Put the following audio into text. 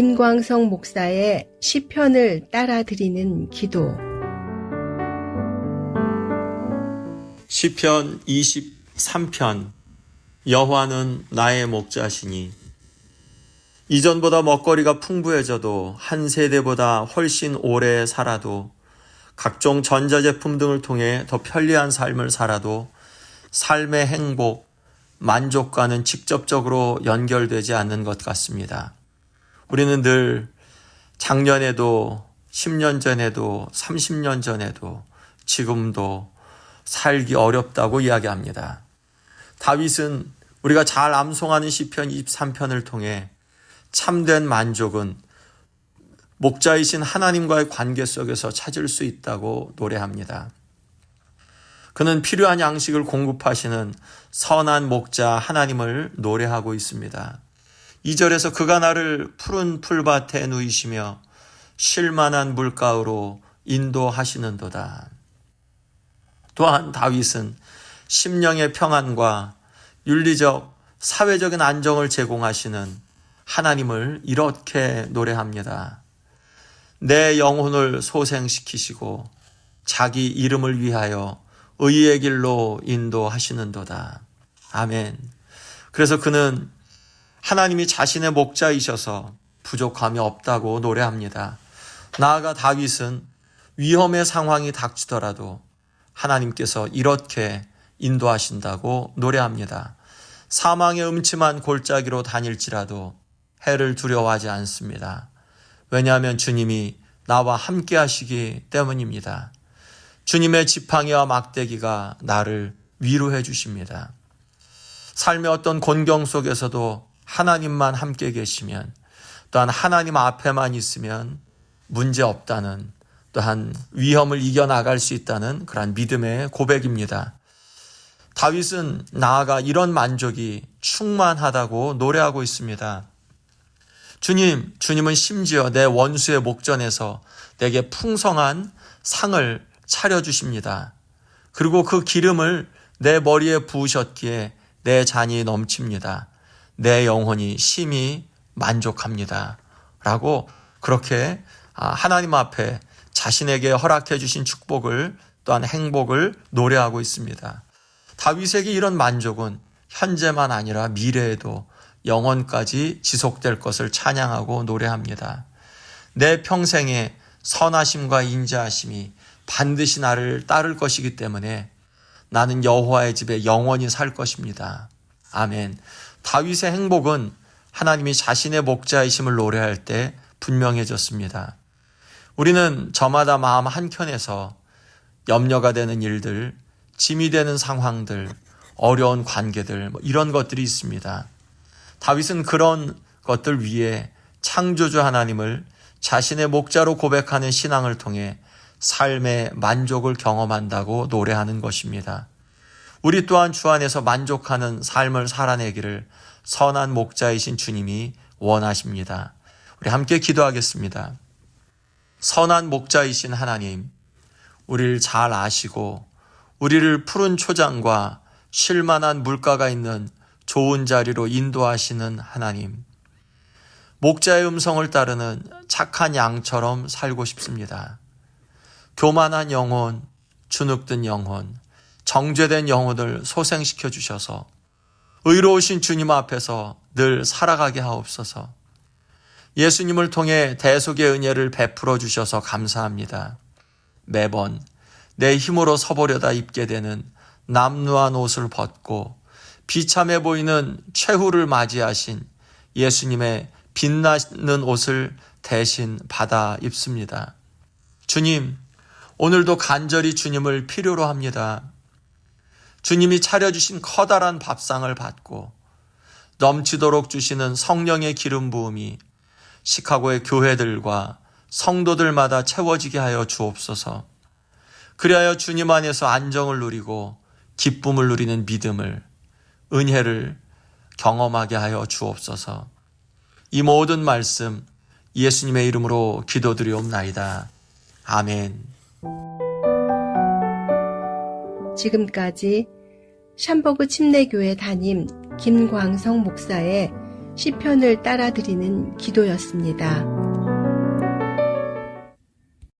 김광성 목사의 시편을 따라 드리는 기도. 시편 23편. 여호와는 나의 목자시니. 이전보다 먹거리가 풍부해져도 한 세대보다 훨씬 오래 살아도 각종 전자제품 등을 통해 더 편리한 삶을 살아도 삶의 행복, 만족과는 직접적으로 연결되지 않는 것 같습니다. 우리는 늘 작년에도 10년 전에도 30년 전에도 지금도 살기 어렵다고 이야기합니다. 다윗은 우리가 잘 암송하는 시편 23편을 통해 참된 만족은 목자이신 하나님과의 관계 속에서 찾을 수 있다고 노래합니다. 그는 필요한 양식을 공급하시는 선한 목자 하나님을 노래하고 있습니다. 2절에서 그가 나를 푸른 풀밭에 누이시며 쉴만한 물가로 인도하시는도다. 또한 다윗은 심령의 평안과 윤리적, 사회적인 안정을 제공하시는 하나님을 이렇게 노래합니다. 내 영혼을 소생시키시고 자기 이름을 위하여 의의 길로 인도하시는도다. 아멘. 그래서 그는 하나님이 자신의 목자이셔서 부족함이 없다고 노래합니다. 나아가 다윗은 위험의 상황이 닥치더라도 하나님께서 이렇게 인도하신다고 노래합니다. 사망의 음침한 골짜기로 다닐지라도 해를 두려워하지 않습니다. 왜냐하면 주님이 나와 함께 하시기 때문입니다. 주님의 지팡이와 막대기가 나를 위로해 주십니다. 삶의 어떤 곤경 속에서도 하나님만 함께 계시면 또한 하나님 앞에만 있으면 문제 없다는 또한 위험을 이겨나갈 수 있다는 그러한 믿음의 고백입니다. 다윗은 나아가 이런 만족이 충만하다고 노래하고 있습니다. 주님, 주님은 심지어 내 원수의 목전에서 내게 풍성한 상을 차려주십니다. 그리고 그 기름을 내 머리에 부으셨기에 내 잔이 넘칩니다. 내 영혼이 심히 만족합니다. 라고 그렇게 아, 하나님 앞에 자신에게 허락해 주신 축복을 또한 행복을 노래하고 있습니다. 다윗에게 이런 만족은 현재만 아니라 미래에도 영원까지 지속될 것을 찬양하고 노래합니다. 내 평생에 선하심과 인자하심이 반드시 나를 따를 것이기 때문에 나는 여호와의 집에 영원히 살 것입니다. 아멘. 다윗의 행복은 하나님이 자신의 목자이심을 노래할 때 분명해졌습니다. 우리는 저마다 마음 한켠에서 염려가 되는 일들, 짐이 되는 상황들, 어려운 관계들, 뭐 이런 것들이 있습니다. 다윗은 그런 것들 위에 창조주 하나님을 자신의 목자로 고백하는 신앙을 통해 삶의 만족을 경험한다고 노래하는 것입니다. 우리 또한 주 안에서 만족하는 삶을 살아내기를 선한 목자이신 주님이 원하십니다. 우리 함께 기도하겠습니다. 선한 목자이신 하나님, 우리를 잘 아시고 우리를 푸른 초장과 쉴만한 물가가 있는 좋은 자리로 인도하시는 하나님. 목자의 음성을 따르는 착한 양처럼 살고 싶습니다. 교만한 영혼, 주눅든 영혼, 정죄된 영혼을 소생시켜 주셔서 의로우신 주님 앞에서 늘 살아가게 하옵소서. 예수님을 통해 대속의 은혜를 베풀어 주셔서 감사합니다. 매번 내 힘으로 서보려다 입게 되는 남루한 옷을 벗고 비참해 보이는 최후를 맞이하신 예수님의 빛나는 옷을 대신 받아 입습니다. 주님, 오늘도 간절히 주님을 필요로 합니다. 주님이 차려주신 커다란 밥상을 받고 넘치도록 주시는 성령의 기름 부음이 시카고의 교회들과 성도들마다 채워지게 하여 주옵소서. 그리하여 주님 안에서 안정을 누리고 기쁨을 누리는 믿음을, 은혜를 경험하게 하여 주옵소서. 이 모든 말씀 예수님의 이름으로 기도드리옵나이다. 아멘. 지금까지 샴버그 침례교회 담임 김광성 목사의 시편을 따라 드리는 기도였습니다.